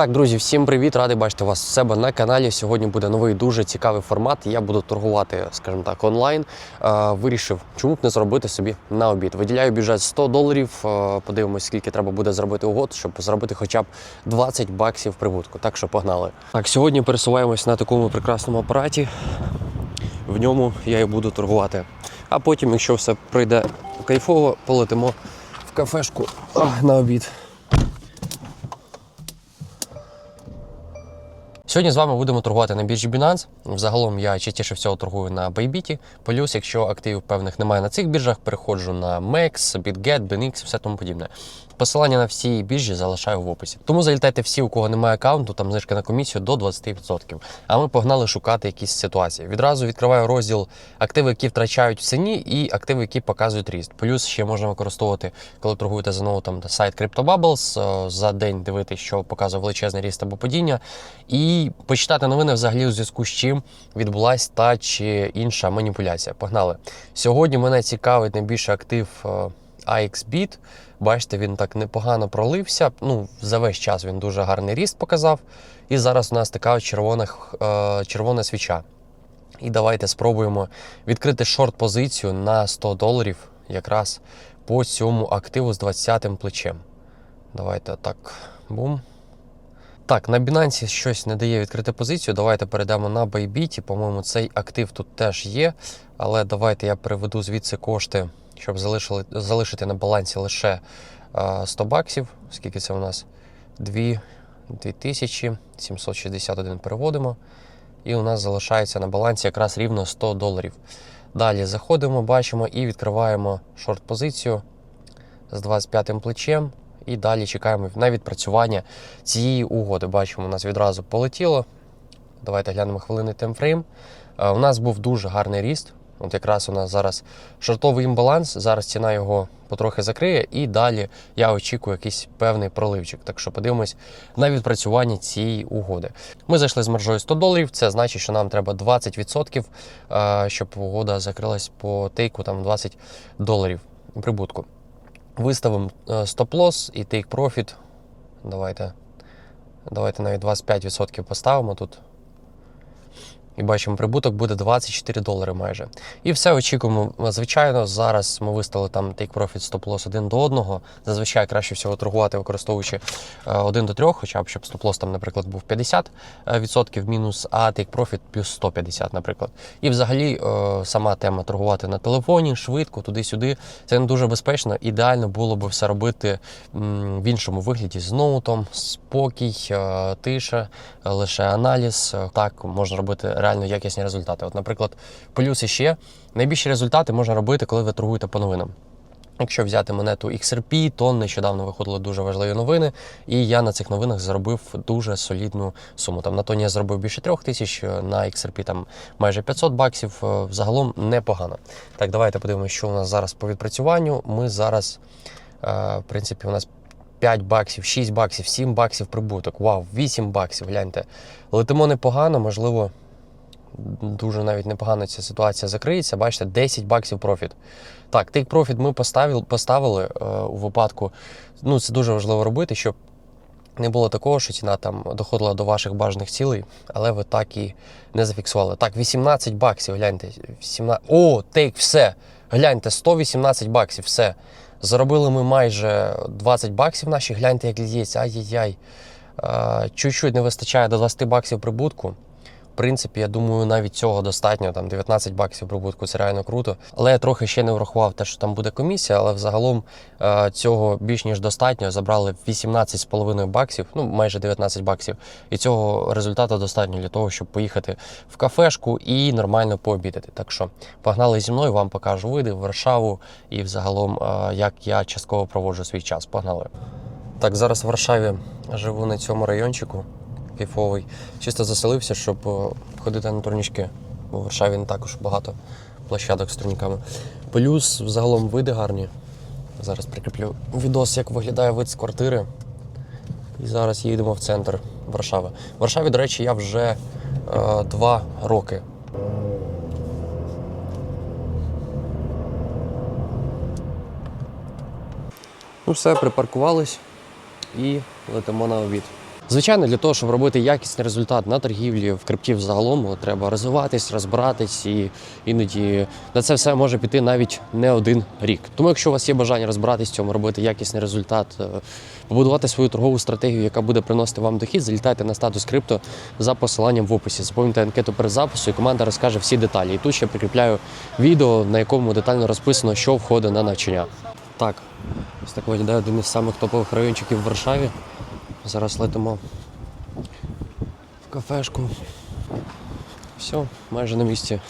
Так, друзі, всім привіт! Радий бачити вас у себе на каналі. Сьогодні буде новий дуже цікавий формат. Я буду торгувати, скажімо так, онлайн. Е, Вирішив, чому б не зробити собі на обід. Виділяю бюджет 100 доларів. е, Подивимось, скільки треба буде зробити угод, щоб зробити хоча б 20 баксів прибутку. Так що погнали. Так, сьогодні пересуваємось на такому прекрасному апараті. В ньому я і буду торгувати. А потім, якщо все пройде кайфово, полетимо в кафешку на обід. Сьогодні з вами будемо торгувати на біржі Binance. Взагалом я частіше всього торгую на Bybit. Плюс, якщо активів певних немає на цих біржах, переходжу на MEX, BitGet, BNX, все тому подібне. Посилання на всі біржі залишаю в описі. Тому залітайте всі, у кого немає аккаунту, там знижка на комісію до 20%. А ми погнали шукати якісь ситуації. Відразу відкриваю розділ активи, які втрачають в ціні, і активи, які показують ріст. Плюс ще можна використовувати, коли торгуєте за нову там сайт CryptoBubbles, е, за день дивитися, що показує величезний ріст або падіння, і почитати новини взагалі у зв'язку з чим відбулася та чи інша маніпуляція. Погнали. Сьогодні мене цікавить найбільше актив е, AXBit. Бачите, він так непогано пролився. Ну, за весь час він дуже гарний ріст показав. І зараз у нас така червона, е, червона свіча. І давайте спробуємо відкрити шорт-позицію на 100 доларів якраз по цьому активу з 20-м плечем. Давайте так. Бум. Так, на Binance щось не дає відкрити позицію. Давайте перейдемо на Bybit. По-моєму, цей актив тут теж є. Але давайте я переведу звідси кошти, щоб залишили, залишити на балансі лише е, 100 баксів. Скільки це у нас? 2, 2761 переводимо. І у нас залишається на балансі якраз рівно 100 доларів. Далі заходимо, бачимо і відкриваємо шорт-позицію з 25 плечем. І далі чекаємо на відпрацювання цієї угоди. Бачимо, у нас відразу полетіло. Давайте глянемо хвилинний таймфрейм. Е, У нас був дуже гарний ріст. От якраз у нас зараз шортовий імбаланс. Зараз ціна його потрохи закриє, і далі я очікую якийсь певний проливчик. Так що подивимось на відпрацювання цієї угоди. Ми зайшли з маржою 100 доларів. Це значить, що нам треба 20%, е, щоб угода закрилась по тейку там 20 доларів прибутку. Виставимо е, стоп-лосс і profit. Давайте, давайте навіть 25% поставимо тут. І бачимо, прибуток буде 24 долари майже. І все очікуємо. Звичайно, зараз ми виставили там take profit stop-loss один до одного. Зазвичай краще всього торгувати, використовуючи е, один до трьох, хоча б щоб стоп-лосс там, наприклад, був 50% мінус, а take profit плюс 150, наприклад. І взагалі е, сама тема торгувати на телефоні, швидко, туди-сюди. Це не дуже безпечно. Ідеально було би все робити в іншому вигляді з ноутом, спокій, е, тиша, е, лише аналіз. Е, Так можна робити реально якісні результати. От, наприклад, плюс іще найбільші результати можна робити, коли ви торгуєте по новинам. Якщо взяти монету XRP, то нещодавно виходили дуже важливі новини, і я на цих новинах заробив дуже солідну суму. Там на тоні я заробив більше трьох тисяч, на XRP там майже 500 баксів. Е, Взагалом непогано. Так, давайте подивимося, що у нас зараз по відпрацюванню. Ми зараз, е, в принципі, у нас 5 баксів, 6 баксів, 7 баксів прибуток. Вау, 8 баксів. Гляньте. Летимо непогано, можливо, дуже навіть непогано ця ситуація закриється. Бачите, 10 баксів профіт. Так, take profit ми поставили, поставили е, у випадку. Ну, це дуже важливо робити, щоб не було такого, що ціна там доходила до ваших бажаних цілей, але ви так і не зафіксували. Так, 18 баксів, гляньте. 17... О, тейк, все. Гляньте, 118 баксів, все. Заробили ми майже 20 баксів наші, гляньте, як лється. Ай-яй-яй. Е, Чуть-чуть не вистачає до 20 баксів прибутку. Принципі, я думаю, навіть цього достатньо. Там 19 баксів прибутку це реально круто. Але я трохи ще не врахував те, що там буде комісія, але взагалом е, цього більш ніж достатньо. Забрали 18,5 баксів, ну майже 19 баксів. І цього результату достатньо для того, щоб поїхати в кафешку і нормально пообідати. Так що погнали зі мною, вам покажу види Варшаву і взагалом, е, як я частково проводжу свій час. Погнали. Так, зараз в Варшаві живу на цьому райончику кайфовий. Чисто заселився, щоб е, ходити на турнічки. Бо в Варшаві не також багато площадок з турніками. Плюс взагалом види гарні. Зараз прикріплю відос, як виглядає вид з квартири. І зараз їдемо в центр Варшави. В Варшаві, до речі, я вже е, два роки. Ну все, припаркувались і летимо на обід. Звичайно, для того, щоб робити якісний результат на торгівлі в крипті взагалом, треба розвиватись, розбиратись, і іноді на це все може піти навіть не один рік. Тому, якщо у вас є бажання розбиратись в цьому, робити якісний результат, е, побудувати свою торгову стратегію, яка буде приносити вам дохід, залітайте на статус крипто за посиланням в описі. Заповнюйте анкету перед запису, і команда розкаже всі деталі. І тут ще прикріпляю відео, на якому детально розписано, що входить на навчання. Так, ось так виглядає один із самих топових райончиків в Варшаві. Зараз летимо в кафешку. Все, майже на місці.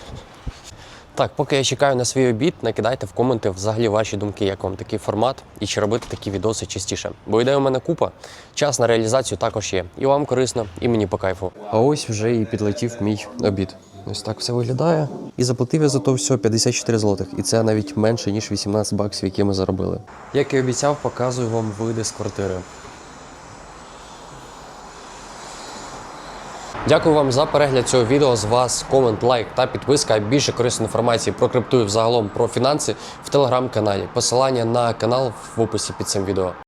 Так, поки я чекаю на свій обід, накидайте в коменти взагалі ваші думки, як вам такий формат і чи робити такі відоси частіше. Бо ідей у мене купа, час на реалізацію також є. І вам корисно, і мені по кайфу. А ось вже і підлетів мій обід. Ось так все виглядає. І заплатив я за то все 54 злотих. І це навіть менше, ніж 18 баксів, які ми заробили. Як і обіцяв, показую вам види з квартири. Дякую вам за перегляд цього відео. З вас комент, лайк та підписка. Більше корисної інформації про крипту і взагалом про фінанси в телеграм-каналі. Посилання на канал в описі під цим відео.